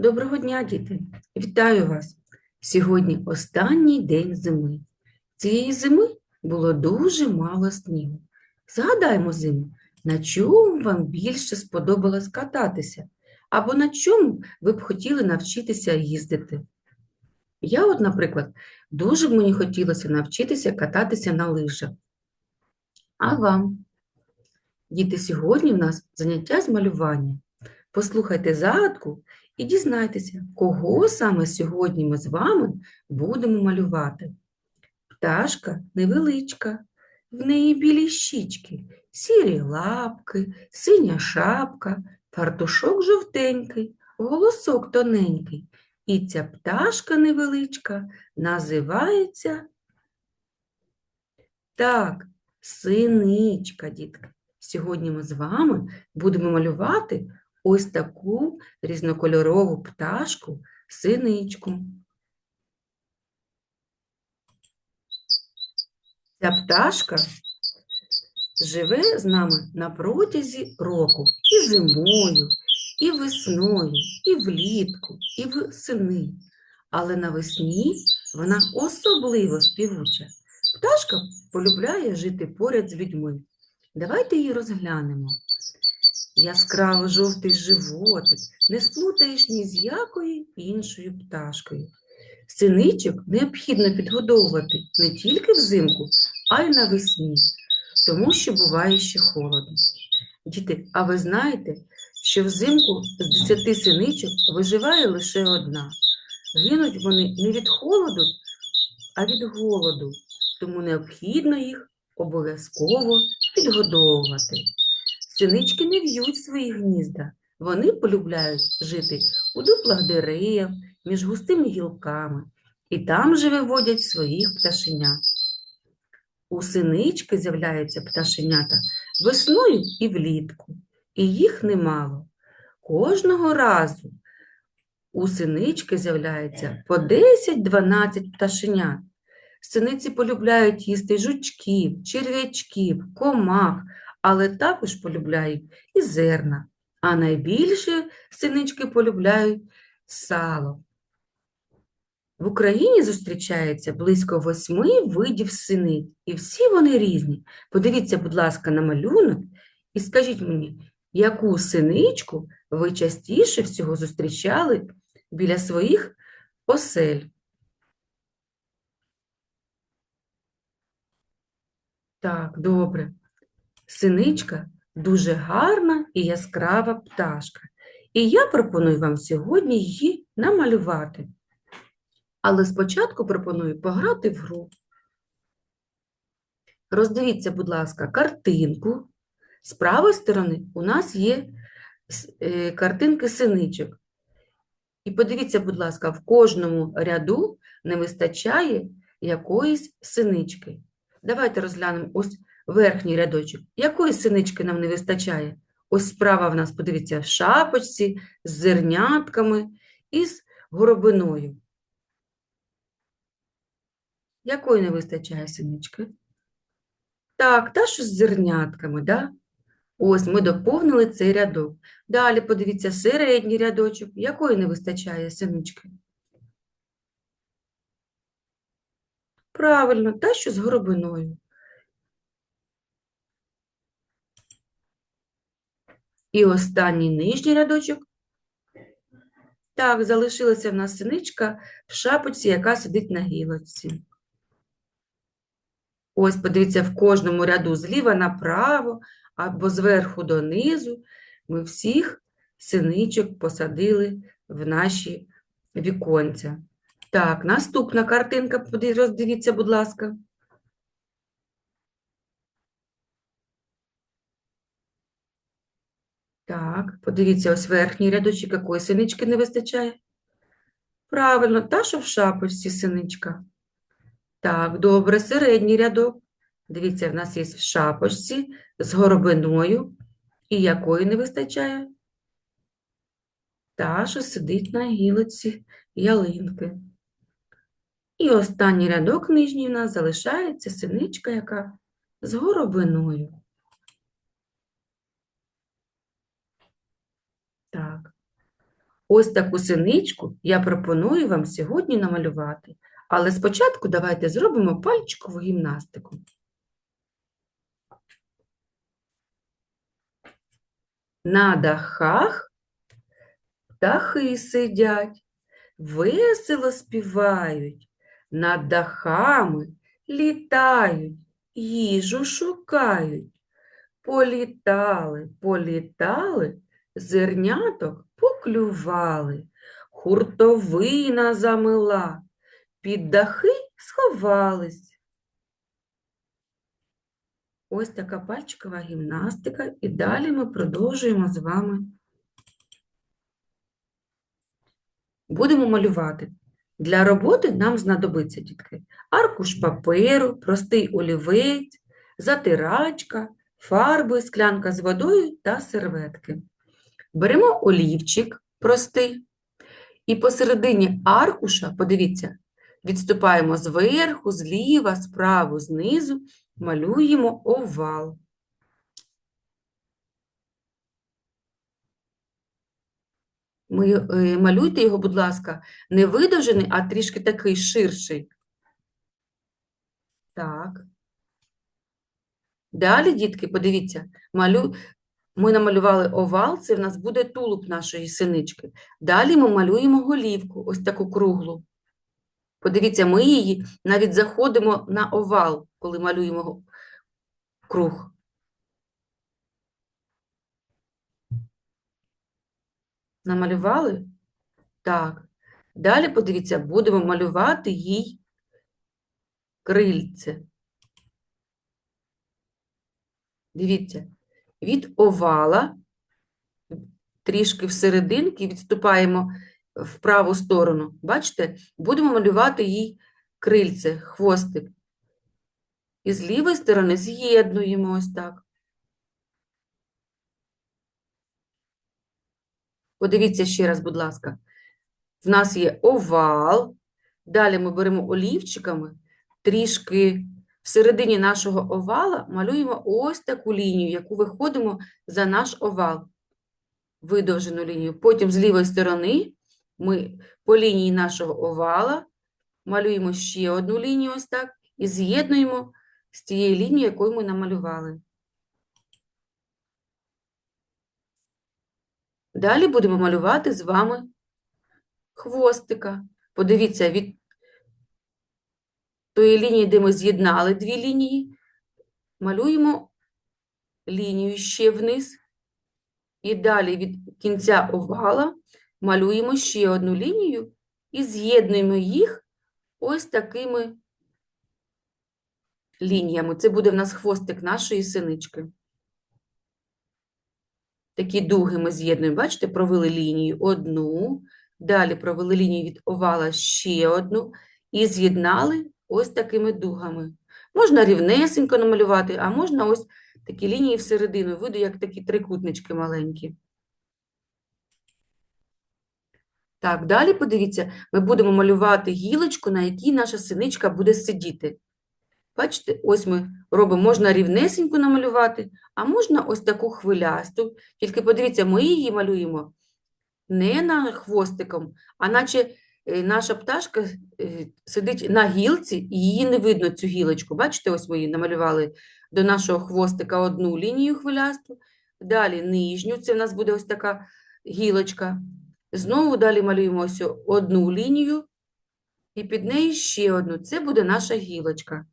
Доброго дня, діти! Вітаю вас! Сьогодні останній день зими. Цієї зими було дуже мало снігу. Згадаймо зиму, на чому вам більше сподобалось кататися, або на чому ви б хотіли навчитися їздити. Я, от, наприклад, дуже б мені хотілося навчитися кататися на лижах. А вам? Діти, сьогодні в нас заняття з малювання. Послухайте загадку і дізнайтеся, кого саме сьогодні ми з вами будемо малювати. Пташка невеличка, в неї білі щічки, сірі лапки, синя шапка, фартушок жовтенький, голосок тоненький. І ця пташка невеличка називається так, синичка, дітки. Сьогодні ми з вами будемо малювати ось таку різнокольорову пташку синичку. Ця пташка живе з нами на протязі року і зимою, і весною, і влітку, і восени. Але навесні вона особливо співуча. Пташка полюбляє жити поряд з людьми. Давайте її розглянемо. Яскраво жовтий животик, не сплутаєш ні з якою іншою пташкою. Синичок необхідно підгодовувати не тільки взимку, а й навесні, тому що буває ще холодно. Діти, а ви знаєте, що взимку з десяти синичок виживає лише одна. Гинуть вони не від холоду, а від голоду, тому необхідно їх обов'язково підгодовувати. Синички не в'ють свої гнізда. Вони полюбляють жити у дуплах дерев, між густими гілками, і там же виводять своїх пташенят. У синички з'являються пташенята весною і влітку, і їх немало. Кожного разу у синички з'являється по 10-12 пташенят. Синиці полюбляють їсти жучків, черв'ячків, комах, але також полюбляють і зерна, а найбільше синички полюбляють сало. В Україні зустрічається близько восьми видів синиць, і всі вони різні. Подивіться, будь ласка, на малюнок і скажіть мені, яку синичку ви частіше всього зустрічали біля своїх осель? Так, добре. Синичка дуже гарна і яскрава пташка. І я пропоную вам сьогодні її намалювати. Але спочатку пропоную пограти в гру. Роздивіться, будь ласка, картинку. З правої сторони у нас є е, картинки синичок. І подивіться, будь ласка, в кожному ряду не вистачає якоїсь синички. Давайте розглянемо ось верхній рядочок. Якої синички нам не вистачає? Ось справа в нас, подивіться, в шапочці з зернятками і з горобиною. Якої не вистачає синички? Так, та що з зернятками, да? Ось ми доповнили цей рядок. Далі подивіться середній рядочок. Якої не вистачає синички? Правильно, та що з горобиною. І останній нижній рядочок. Так, залишилася в нас синичка в шапочці, яка сидить на гілочці. Ось, подивіться, в кожному ряду зліва направо або зверху донизу ми всіх синичок посадили в наші віконця. Так, наступна картинка, роздивіться, будь ласка. Так, подивіться, ось верхній рядочок, якої синички не вистачає. Правильно, та, що в шапочці синичка. Так, добре, середній рядок. Дивіться, в нас є в шапочці з горобиною. І якої не вистачає? Та, що сидить на гілоці ялинки. І останній рядок нижній в нас залишається синичка, яка з горобиною. Так. Ось таку синичку я пропоную вам сьогодні намалювати. Але спочатку давайте зробимо пальчикову гімнастику. На дахах птахи сидять, весело співають, над дахами літають, їжу шукають. Політали, політали, зерняток поклювали, хуртовина замила, під дахи сховались. Ось така пальчикова гімнастика, і далі ми продовжуємо з вами. Будемо малювати. Для роботи нам знадобиться, дітки, аркуш паперу, простий олівець, затирачка, фарби, склянка з водою та серветки. Беремо олівчик простий, і посередині аркуша, подивіться, відступаємо зверху, зліва, справа, знизу, малюємо овал. Е, малюйте його, будь ласка, не видовжений, а трішки такий ширший. Так. Далі, дітки, подивіться, малю... ми намалювали овал, це в нас буде тулуб нашої синички. Далі ми малюємо голівку, ось таку круглу. Подивіться, ми її навіть заходимо на овал, коли малюємо круг. Намалювали? Так. Далі, подивіться, будемо малювати їй крильце. Дивіться, від овала трішки всерединки відступаємо в праву сторону. Бачите, будемо малювати їй крильце, хвостик. І з лівої сторони з'єднуємо ось так. Подивіться ще раз, будь ласка. В нас є овал. Далі ми беремо олівчиками, трішки всередині нашого овала малюємо ось таку лінію, яку виходимо за наш овал. Видовжену лінію. Потім з лівої сторони ми по лінії нашого овала малюємо ще одну лінію ось так і з'єднуємо з тією лінією, якою ми намалювали. Далі будемо малювати з вами хвостика. Подивіться, від тої лінії, де ми з'єднали дві лінії, малюємо лінію ще вниз. І далі від кінця овала малюємо ще одну лінію і з'єднуємо їх ось такими лініями. Це буде в нас хвостик нашої синички. Такі дуги ми з'єднуємо. Бачите, провели лінію одну, далі провели лінію від овала ще одну і з'єднали ось такими дугами. Можна рівнесенько намалювати, а можна ось такі лінії всередину, виду, як такі трикутнички маленькі. Так, далі подивіться, ми будемо малювати гілочку, на якій наша синичка буде сидіти. Бачите, ось ми робимо, можна рівнесеньку намалювати, а можна ось таку хвилясту. Тільки подивіться, ми її малюємо не на хвостиком, а наче наша пташка е, сидить на гілці, і її не видно, цю гілочку. Бачите, ось ми її намалювали до нашого хвостика одну лінію хвилясту, далі нижню, це в нас буде ось така гілочка. Знову далі малюємо ось одну лінію, і під нею ще одну. Це буде наша гілочка.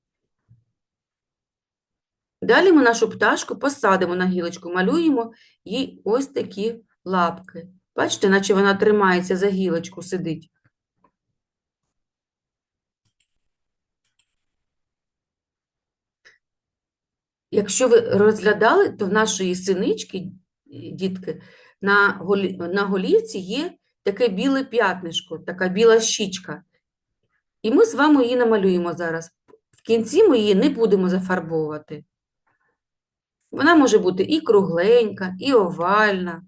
Далі ми нашу пташку посадимо на гілочку, малюємо їй ось такі лапки. Бачите, наче вона тримається за гілочку, сидить. Якщо ви розглядали, то в нашої синички, дітки, на, голі, на голівці є таке біле п'ятнишко, така біла щічка. І ми з вами її намалюємо зараз. В кінці ми її не будемо зафарбовувати. Вона може бути і кругленька, і овальна.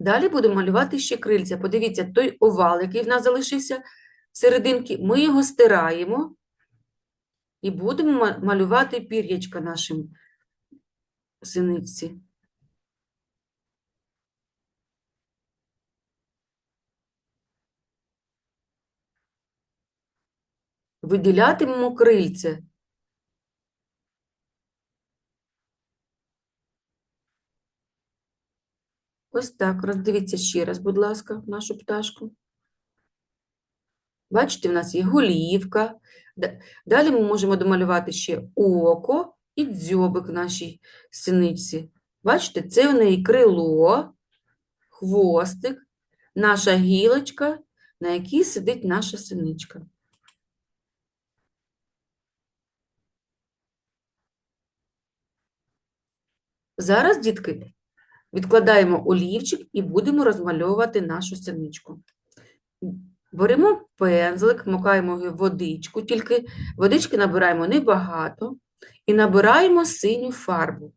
Далі будемо малювати ще крильця. Подивіться, той овал, який в нас залишився, серединки, ми його стираємо і будемо малювати пір'ячка нашим синиці. Виділятимемо крильце. Ось так. Роздивіться ще раз, будь ласка, нашу пташку. Бачите, в нас є голівка. Далі ми можемо домалювати ще око і дзьобик нашій синиці. Бачите, це в неї крило, хвостик, наша гілочка, на якій сидить наша синичка. Зараз, дітки, відкладаємо олівчик і будемо розмальовувати нашу синичку. Беремо пензлик, макаємо водичку, тільки водички набираємо небагато і набираємо синю фарбу.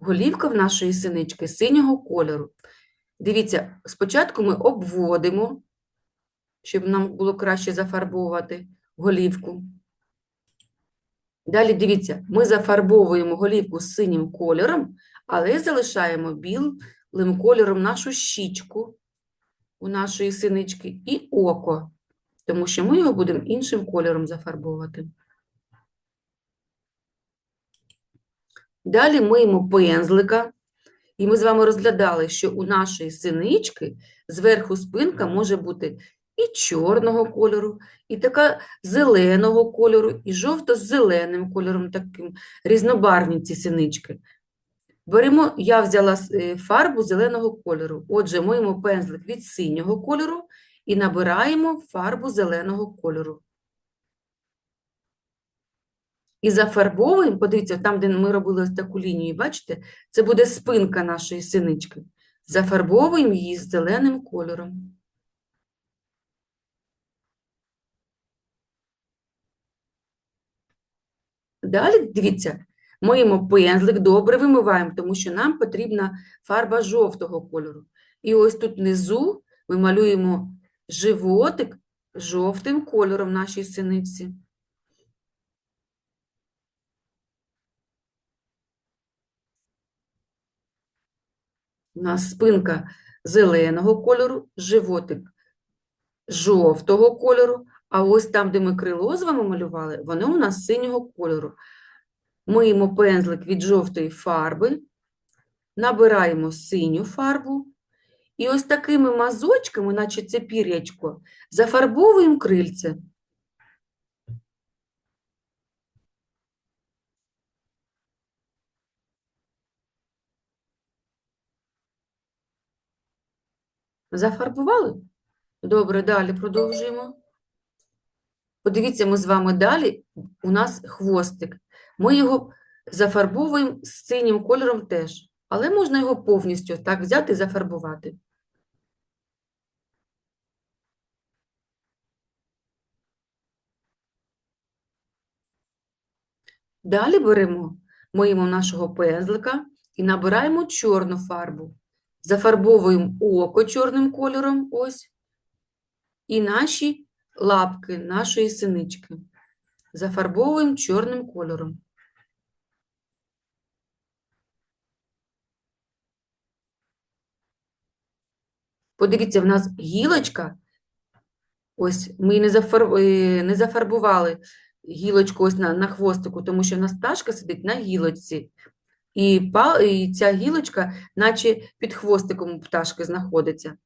Голівка в нашої синички синього кольору. Дивіться, спочатку ми обводимо, щоб нам було краще зафарбовувати голівку. Далі дивіться, ми зафарбовуємо голівку синім кольором, але залишаємо білим кольором нашу щічку у нашої синички і око, тому що ми його будемо іншим кольором зафарбовувати. Далі миємо пензлика, і ми з вами розглядали, що у нашої синички зверху спинка може бути і чорного кольору, і така зеленого кольору, і жовто-зеленим кольором, таким різнобарвні ці синички. Беремо, я взяла е, фарбу зеленого кольору. Отже, миємо пензлик від синього кольору і набираємо фарбу зеленого кольору. І зафарбовуємо, подивіться, там, де ми робили ось таку лінію, бачите, це буде спинка нашої синички. Зафарбовуємо її з зеленим кольором. Далі, дивіться, миємо пензлик, добре вимиваємо, тому що нам потрібна фарба жовтого кольору. І ось тут внизу ми малюємо животик жовтим кольором нашій синиці. У нас спинка зеленого кольору, животик жовтого кольору, а ось там, де ми крило з вами малювали, воно у нас синього кольору. Миємо пензлик від жовтої фарби, набираємо синю фарбу, і ось такими мазочками, наче це пір'ячко, зафарбовуємо крильце. Зафарбували? Добре, далі продовжуємо. Подивіться, ми з вами далі, у нас хвостик. Ми його зафарбовуємо з синім кольором теж, але можна його повністю так взяти і зафарбувати. Далі беремо, миємо нашого пензлика і набираємо чорну фарбу. Зафарбовуємо око чорним кольором, ось, і наші лапки нашої синички. Зафарбовуємо чорним кольором. Подивіться, в нас гілочка. Ось ми не, е, не зафарбували гілочку ось на, на хвостику, тому що в нас пташка сидить на гілочці. І, па... і ця гілочка, наче під хвостиком пташки знаходиться.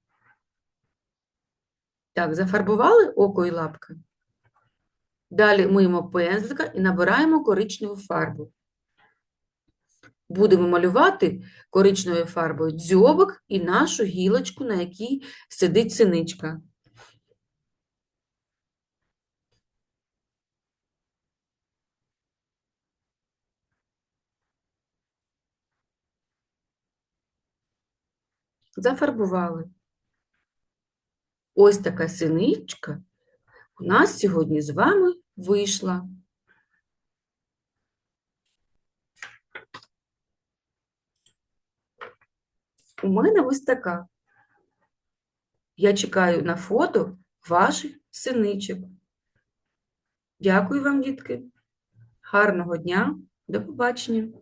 Так, зафарбували око і лапки. Далі миємо пензлика і набираємо коричневу фарбу. Будемо малювати коричневою фарбою дзьобик і нашу гілочку, на якій сидить синичка. Зафарбували. Ось така синичка у нас сьогодні з вами вийшла. У мене ось така. Я чекаю на фото ваших синичок. Дякую вам, дітки. Гарного дня, до побачення!